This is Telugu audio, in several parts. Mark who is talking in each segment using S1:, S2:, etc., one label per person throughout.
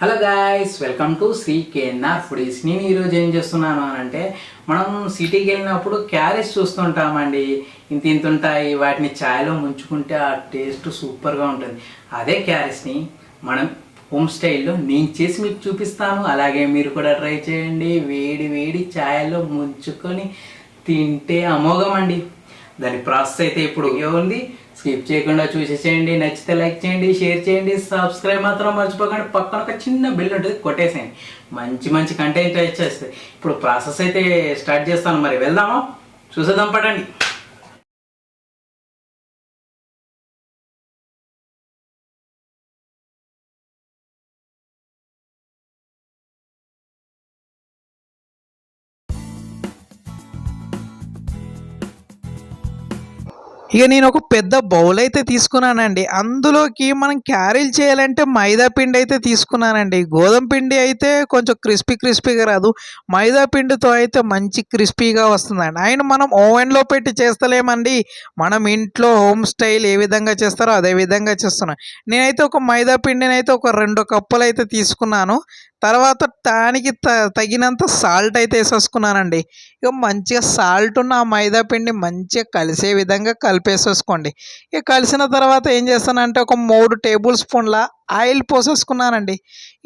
S1: Hello guys welcome to Shri KNR foodies నేను ఈరోజు ఏం చేస్తున్నాను అని అంటే మనం సిటీకి వెళ్ళినప్పుడు క్యారెట్స్ చూస్తుంటామండి. ఇంత ఇంత ఉంటాయి వాటిని ఛాయ్లో ముంచుకుంటే ఆ టేస్ట్ సూపర్గా ఉంటుంది. అదే క్యారెట్స్ని మనం హోమ్ స్టైల్లో నేను చేసి మీకు చూపిస్తాను. అలాగే మీరు కూడా ట్రై చేయండి. వేడి వేడి ఛాయ్లో ముంచుకొని తింటే అమోఘం అండి. దాని ప్రాసెస్ అయితే ఇప్పుడు ఉంది స్కిప్ చేయకుండా చూసేసేయండి నచ్చితే లైక్ చేయండి షేర్ చేయండి సబ్స్క్రైబ్ మాత్రం మర్చిపోకండి. పక్కన ఒక చిన్న బిల్ ఉంటుంది కొట్టేసేయండి. మంచి మంచి కంటెంట్ వచ్చేస్తుంది ఇప్పుడు ప్రాసెస్ అయితే స్టార్ట్ చేస్తాను. మరి వెళ్దామా? చూసేద్దాం పడండి
S2: ఇక నేను ఒక పెద్ద బౌల్ అయితే తీసుకున్నానండి. అందులోకి మనం క్యారీలు చేయాలంటే మైదా పిండి అయితే తీసుకున్నానండి. గోధుమ పిండి అయితే కొంచెం క్రిస్పీ క్రిస్పీగా రాదు. మైదా పిండితో అయితే మంచి క్రిస్పీగా వస్తుందండి. ఆయన మనం ఓవెన్లో పెట్టి చేస్తలేమండి. మనం ఇంట్లో హోమ్ స్టైల్ ఏ విధంగా చేస్తారో అదే విధంగా చేస్తున్నాను నేనైతే ఒక మైదా పిండిని అయితే ఒక రెండు కప్పులు అయితే తీసుకున్నాను. తర్వాత దానికి త తగినంత సాల్ట్ అయితే వేసేసుకున్నానండి. ఇక మంచిగా సాల్ట్ ఉన్న ఆ మైదా పిండి మంచిగా కలిసే విధంగా కలిపేసేసుకోండి. ఇక కలిసిన తర్వాత ఏం చేస్తానంటే ఒక మూడు టేబుల్ స్పూన్ల ఆయిల్ పోసేసుకున్నానండి.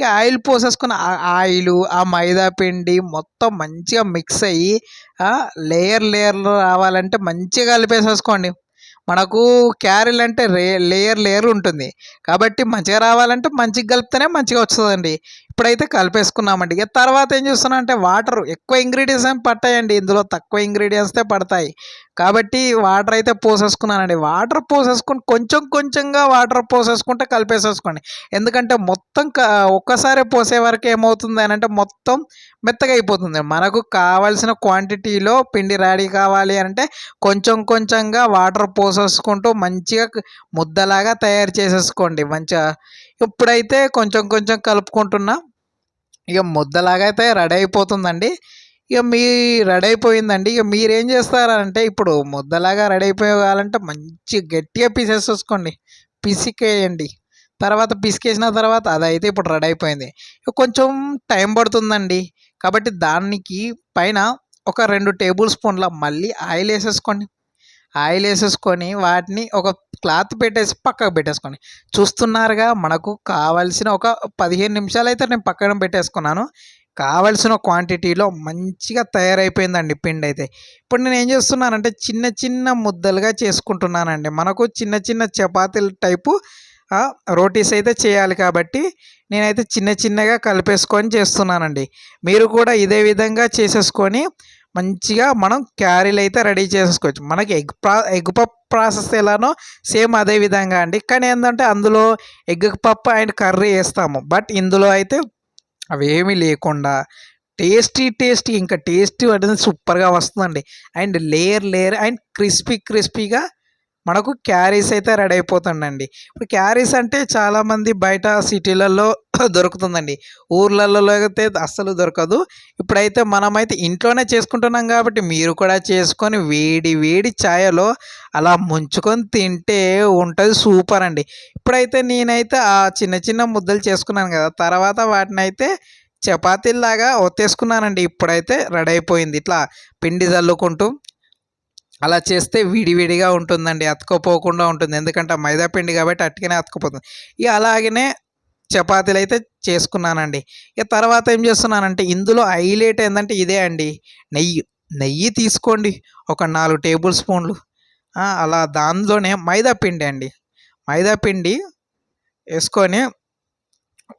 S2: ఈ ఆయిల్ పోసేసుకున్న ఆ ఆయిల్ ఆ మైదా పిండి మొత్తం మంచిగా మిక్స్ అయ్యి లేయర్ లేయర్లు రావాలంటే మంచిగా కలిపేసేసుకోండి. మనకు క్యారెల్ అంటే రే లేయర్ లేయర్ ఉంటుంది. కాబట్టి మంచిగా రావాలంటే మంచిగా కలిపితేనే మంచిగా వస్తుందండి. ఇప్పుడైతే కలిపేసుకున్నామండి. ఇక తర్వాత ఏం చేస్తున్నా అంటే వాటర్ ఎక్కువ ఇంగ్రీడియంట్స్ ఏం పట్టాయండి. ఇందులో తక్కువ ఇంగ్రీడియంట్స్తే పడతాయి. కాబట్టి వాటర్ అయితే పోసేసుకున్నానండి. వాటర్ పోసేసుకుని కొంచెం కొంచెంగా వాటర్ పోసేసుకుంటే కలిపేసేసుకోండి. ఎందుకంటే మొత్తం క ఒక్కసారి పోసే వరకు ఏమవుతుంది అని అంటే మొత్తం మెత్తగా అయిపోతుంది. మనకు కావాల్సిన క్వాంటిటీలో పిండి రెడీ కావాలి అంటే కొంచెం కొంచెంగా వాటర్ పోసేసుకుంటూ మంచిగా ముద్దలాగా తయారు చేసేసుకోండి. మంచిగా ఇప్పుడైతే కొంచెం కొంచెం కలుపుకుంటున్నా. ఇక ముద్దలాగా అయితే రెడీ అయిపోతుందండి ఇక మీ రెడీ అయిపోయిందండి ఇక మీరేం చేస్తారంటే ఇప్పుడు ముద్దలాగా రెడీ అయిపోయాలంటే మంచి గట్టిగా పీసేసుకోండి పిసికేయండి. తర్వాత పిసికేసిన తర్వాత అదైతే ఇప్పుడు రెడీ అయిపోయింది ఇక కొంచెం టైం పడుతుందండి. కాబట్టి దానికి పైన ఒక రెండు టేబుల్ స్పూన్ల మళ్ళీ ఆయిల్ వేసేసుకోండి ఆయిల్ వేసేసుకొని వాటిని ఒక క్లాత్ పెట్టేసి పక్కకు పెట్టేసుకోండి. చూస్తున్నారుగా మనకు కావాల్సిన ఒక పదిహేను నిమిషాలు అయితే నేను పక్కన పెట్టేసుకున్నాను. కావలసిన క్వాంటిటీలో మంచిగా తయారైపోయిందండి పిండి అయితే ఇప్పుడు నేను ఏం చేస్తున్నానంటే చిన్న చిన్న ముద్దలుగా చేసుకుంటున్నానండి. మనకు చిన్న చిన్న చపాతీల టైపు రోటీస్ అయితే చేయాలి కాబట్టి నేనైతే చిన్న చిన్నగా కలిపేసుకొని చేస్తున్నానండి. మీరు కూడా ఇదే విధంగా చేసేసుకొని మంచిగా మనం క్యారీలు అయితే రెడీ చేసుకోవచ్చు. మనకి ఎగ్ ప్రా ఎగ్ పప్పు ప్రాసెస్ ఎలానో సేమ్ అదే విధంగా అండి. కానీ ఏంటంటే అందులో ఎగ్ పప్పు అండ్ కర్రీ వేస్తాము. బట్ ఇందులో అయితే అవేమీ లేకుండా టేస్టీ టేస్టీ ఇంకా టేస్టీ అనేది సూపర్గా వస్తుందండి. And layer layer and crispy క్రిస్పీగా మనకు క్యారీస్ అయితే రెడీ అయిపోతుందండి ఇప్పుడు క్యారీస్ అంటే చాలామంది బయట సిటీలలో దొరుకుతుందండి. ఊర్లలో అయితే అస్సలు దొరకదు. ఇప్పుడైతే మనమైతే ఇంట్లోనే చేసుకుంటున్నాం కాబట్టి మీరు కూడా చేసుకొని వేడి వేడి ఛాయలో అలా ముంచుకొని తింటే ఉంటుంది సూపర్ అండి. ఇప్పుడైతే నేనైతే ఆ చిన్న చిన్న ముద్దలు చేసుకున్నాను కదా తర్వాత వాటిని అయితే చపాతీలాగా ఒత్తేసుకున్నానండి. ఇప్పుడైతే రెడీ అయిపోయింది ఇట్లా పిండి చల్లుకుంటూ అలా చేస్తే విడివిడిగా ఉంటుందండి. అతుకపోకుండా ఉంటుంది. ఎందుకంటే మైదా పిండి కాబట్టి అట్టుకనే అతుకుపోతుంది ఇక అలాగనే చపాతీలు అయితే చేసుకున్నానండి. ఇక తర్వాత ఏం చేస్తున్నానంటే ఇందులో హైలైట్ ఏంటంటే ఇదే అండి. నెయ్యి. నెయ్యి తీసుకోండి. ఒక నాలుగు టేబుల్ స్పూన్లు. అలా దానిలోనే మైదా పిండి అండి. మైదా పిండి వేసుకొని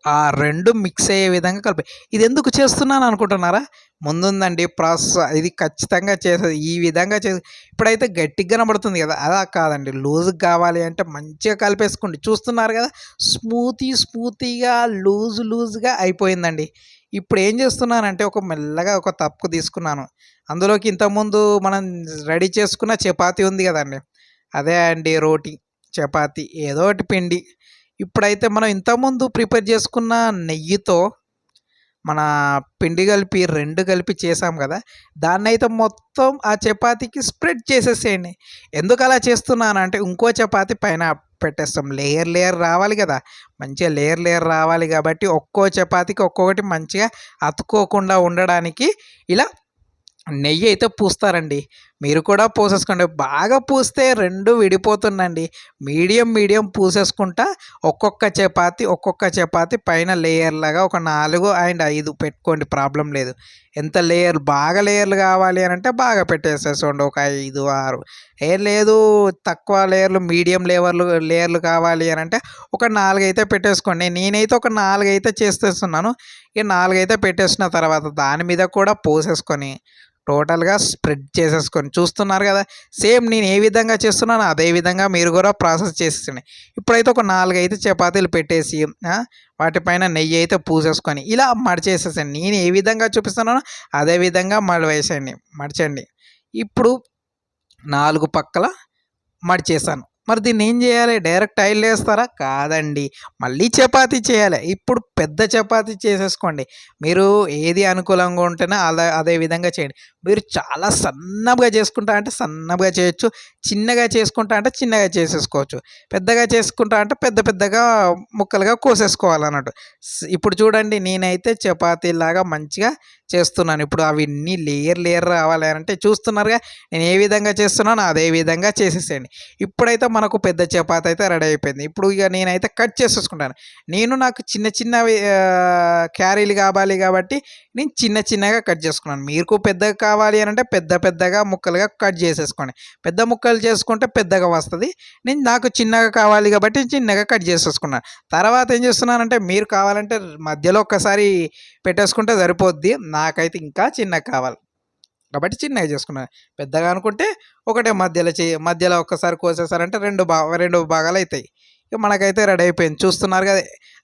S2: ఆ రెండు మిక్స్ అయ్యే విధంగా కలిపి. ఇది ఎందుకు చేస్తున్నాను అనుకుంటున్నారా? ముందుందండి ప్రాసెస్ ఇది ఖచ్చితంగా చేసేది. ఈ విధంగా చేసి ఇప్పుడైతే గట్టిగా కనబడుతుంది కదా. అలా కాదండి. లూజ్గా కావాలి అంటే మంచిగా కలిపేసుకోండి. చూస్తున్నారు కదా? స్మూతీ స్మూతీగా లూజ్ లూజ్గా అయిపోయిందండి. ఇప్పుడు ఏం చేస్తున్నానంటే ఒక మెల్లగా ఒక తప్పు తీసుకున్నాను. అందులోకి ఇంతకుముందు మనం రెడీ చేసుకున్న చపాతీ ఉంది కదండి. అదే అండి రోటీ చపాతీ. ఏదో ఒకటి పిండి. ఇప్పుడైతే మనం ఇంతకుముందు ప్రిపేర్ చేసుకున్న నెయ్యితో మన పిండి కలిపి రెండు కలిపి చేసాం కదా దాన్ని అయితే మొత్తం ఆ చపాతీకి స్ప్రెడ్ చేసేసేయండి. ఎందుకు అలా చేస్తున్నానంటే ఇంకో చపాతీ పైన పెట్టేస్తాం. లేయర్ లేయర్ రావాలి కదా మంచిగా లేయర్ లేయర్ రావాలి కాబట్టి ఒక్కో చపాతీకి ఒక్కొక్కటి మంచిగా అతుక్కోకుండా ఉండడానికి ఇలా నెయ్యి అయితే పూస్తారండి. మీరు కూడా పూసేసుకోండి. బాగా పూస్తే రెండు విడిపోతుందండి. మీడియం మీడియం పూసేసుకుంటా ఒక్కొక్క చపాతి ఒక్కొక్క చపాతి పైన లేయర్ లాగా ఒక నాలుగు అండ్ ఐదు పెట్టుకోండి. ప్రాబ్లం లేదు. ఎంత లేయర్ బాగా లేయర్లు కావాలి అని అంటే బాగా పెట్టేసేసుకోండి. ఒక ఐదు ఆరు. ఏం లేదు తక్కువ లేయర్లు మీడియం లేవర్లు లేయర్లు కావాలి అని అంటే ఒక నాలుగు అయితే పెట్టేసుకోండి. నేనైతే ఒక నాలుగు అయితే చేసేస్తున్నాను. ఇక నాలుగు అయితే పెట్టేసిన తర్వాత దాని మీద కూడా పోసేసుకొని టోటల్గా స్ప్రెడ్ చేసేసుకొని చూస్తున్నారు కదా సేమ్ నేను ఏ విధంగా చేస్తున్నానో అదే విధంగా మీరు కూడా ప్రాసెస్ చేసేసండి ఇప్పుడైతే ఒక నాలుగు అయితే చపాతీలు పెట్టేసి వాటిపైన నెయ్యి అయితే పూసేసుకొని ఇలా మడిచేసేసండి నేను ఏ విధంగా చూపిస్తున్నానో అదే విధంగా మడవేసేయండి మడిచండి ఇప్పుడు నాలుగు పక్కల మడిచేసాను. మరి దీన్ని ఏం చేయాలి? డైరెక్ట్ ఆయిల్ వేస్తారా? కాదండి. మళ్ళీ చపాతి చేయాలి. ఇప్పుడు పెద్ద చపాతి చేసేసుకోండి. మీరు ఏది అనుకూలంగా ఉంటేనే అలా అదే విధంగా చేయండి. మీరు చాలా సన్నగా చేసుకుంటా అంటే సన్నగా చేయొచ్చు. చిన్నగా చేసుకుంటా అంటే చిన్నగా చేసేసుకోవచ్చు. పెద్దగా చేసుకుంటా అంటే పెద్ద పెద్దగా ముక్కలుగా కోసేసుకోవాలన్నట్టు. ఇప్పుడు చూడండి నేనైతే చపాతీలాగా మంచిగా చేస్తున్నాను. ఇప్పుడు అవన్నీ లేయర్ లేయర్ రావాలి అంటే చూస్తున్నారుగా. నేను ఏ విధంగా చేస్తున్నానో అదే విధంగా చేసేసేయండి. ఇప్పుడైతే మనకు పెద్ద చపాతి అయితే రెడీ అయిపోయింది. ఇప్పుడు ఇక నేనైతే కట్ చేసేసుకుంటాను. నేను నాకు చిన్న చిన్నవి క్యారీలు కావాలి కాబట్టి నేను చిన్న చిన్నగా కట్ చేసుకున్నాను. మీకు పెద్దగా కావాలి అని అంటే పెద్ద పెద్దగా ముక్కలుగా కట్ చేసేసుకోండి. పెద్ద ముక్కలు చేసుకుంటే పెద్దగా వస్తుంది. నేను నాకు చిన్నగా కావాలి కాబట్టి చిన్నగా కట్ చేసేసుకున్నాను. తర్వాత ఏం చేస్తున్నానంటే మీరు కావాలంటే మధ్యలో ఒక్కసారి పెట్టేసుకుంటే సరిపోద్ది. నాకైతే ఇంకా చిన్నగా కావాలి. కాబట్టి చిన్నగా చేసుకున్నాను పెద్దగా అనుకుంటే ఒకటే మధ్యలో చే మధ్యలో ఒక్కసారి కోసేసారంటే రెండు బా రెండు భాగాలు అవుతాయి ఇక మనకైతే రెడీ అయిపోయింది. చూస్తున్నారు కదా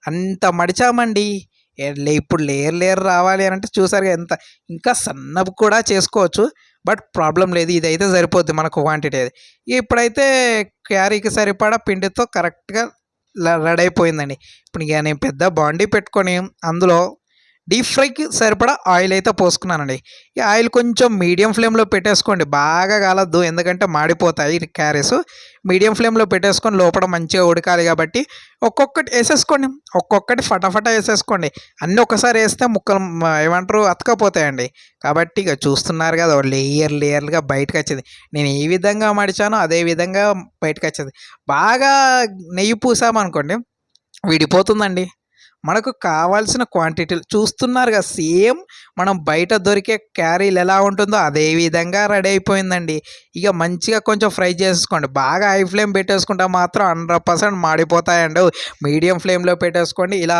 S2: అంత మడిచామండి. లే- ఇప్పుడు లేయర్ లేయర్ రావాలి అని అంటే చూసారు కదా ఎంత ఇంకా సన్నపు కూడా చేసుకోవచ్చు. బట్ ప్రాబ్లం లేదు ఇదైతే సరిపోద్ది మనకు క్వాంటిటీ అది. ఇప్పుడైతే క్యారీకి సరిపడా పిండితో కరెక్ట్గా రెడీ అయిపోయిందండి. ఇప్పుడు ఇక నేను పెద్ద బాండీ పెట్టుకొని అందులో డీప్ ఫ్రైకి సరిపడా ఆయిల్ అయితే పోసుకున్నానండి. ఈ ఆయిల్ కొంచెం మీడియం ఫ్లేమ్లో పెట్టేసుకోండి. బాగా కాలద్దు ఎందుకంటే మాడిపోతాయి క్యారెస్. మీడియం ఫ్లేమ్లో పెట్టేసుకొని లోపల మంచిగా ఉడకాలి కాబట్టి ఒక్కొక్కటి వేసేసుకోండి. ఒక్కొక్కటి ఫటాఫటా వేసేసుకోండి. అన్నీ ఒకసారి వేస్తే ముక్కలు ఏమంటారు అతకపోతాయండి. కాబట్టి ఇక చూస్తున్నారు కదా లేయర్ లేయర్లుగా బయటకు వచ్చేది నేను ఏ విధంగా మడిచానో అదే విధంగా బయటకు వచ్చేది బాగా నెయ్యి పూసామనుకోండి విడిపోతుందండి. మనకు కావాల్సిన క్వాంటిటీలు. చూస్తున్నారు కదా సేమ్ మనం బయట దొరికే క్యారీలు ఎలా ఉంటుందో అదే విధంగా రెడీ అయిపోయిందండి. ఇక మంచిగా కొంచెం ఫ్రై చేసుకోండి బాగా హై ఫ్లేమ్ పెట్టేసుకుంటే మాత్రం హండ్రెడ్ పర్సెంట్ మాడిపోతాయండి. మీడియం ఫ్లేమ్లో పెట్టేసుకోండి. ఇలా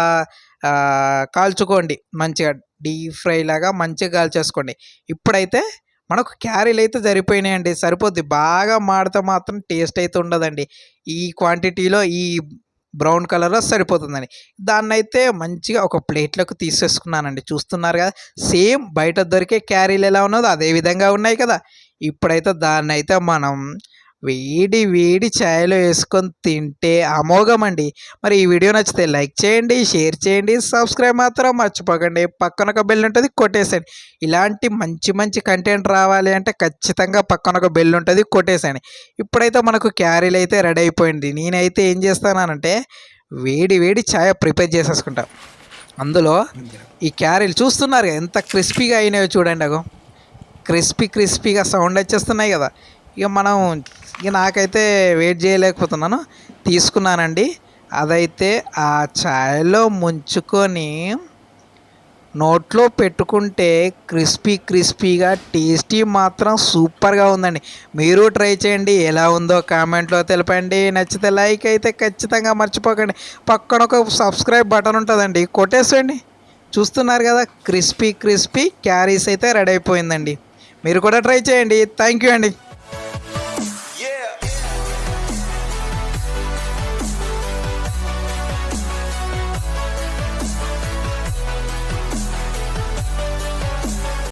S2: కాల్చుకోండి. మంచిగా డీప్ ఫ్రై లాగా మంచిగా కాల్చేసుకోండి. ఇప్పుడైతే మనకు క్యారీలు అయితే సరిపోయినాయండి. సరిపోద్ది. బాగా మాడితే మాత్రం టేస్ట్ అయితే ఉండదండి. ఈ క్వాంటిటీలో ఈ బ్రౌన్ కలర్లో సరిపోతుందని. దాన్ని అయితే మంచిగా ఒక ప్లేట్లోకి తీసేసుకున్నానండి. చూస్తున్నారు కదా సేమ్ బయట దొరికే క్యారీలు ఎలా ఉన్నదో అదే విధంగా ఉన్నాయి కదా. ఇప్పుడైతే దాన్ని అయితే మనం వేడి వేడి ఛాయ్లో వేసుకొని తింటే అమోఘమండి. మరి ఈ వీడియో నచ్చితే లైక్ చేయండి షేర్ చేయండి సబ్స్క్రైబ్ మాత్రం మర్చిపోకండి. పక్కన ఒక బెల్ ఉంటుంది కొట్టేసేయండి. ఇలాంటి మంచి మంచి కంటెంట్ రావాలి అంటే ఖచ్చితంగా పక్కన ఒక బెల్ ఉంటుంది కొట్టేసేయండి. ఇప్పుడైతే మనకు క్యారీలు అయితే రెడీ అయిపోయింది. నేనైతే ఏం చేస్తానంటే వేడి వేడి ఛాయ్ ప్రిపేర్ చేసేసుకుంటాను అందులో ఈ క్యారీలు చూస్తున్నారు ఎంత క్రిస్పీగా అయినాయో చూడండి అగో. క్రిస్పీ క్రిస్పీగా సౌండ్ వచ్చేస్తున్నాయి కదా. ఇక మనం ఇక నాకైతే వెయిట్ చేయలేకపోతున్నాను. తీసుకున్నానండి. అదైతే ఆ ఛాయలో ముంచుకొని నోట్లో పెట్టుకుంటే క్రిస్పీ క్రిస్పీగా టేస్టీ మాత్రం సూపర్గా ఉందండి. మీరు ట్రై చేయండి. ఎలా ఉందో కామెంట్లో తెలపండి. నచ్చితే లైక్ అయితే ఖచ్చితంగా మర్చిపోకండి. పక్కన ఒక సబ్స్క్రైబ్ బటన్ ఉంటుందండి. కొట్టేసేయండి. చూస్తున్నారు కదా క్రిస్పీ క్రిస్పీ క్యారీస్ అయితే రెడీ అయిపోయిందండి. మీరు కూడా ట్రై చేయండి. థ్యాంక్ యూ అండి.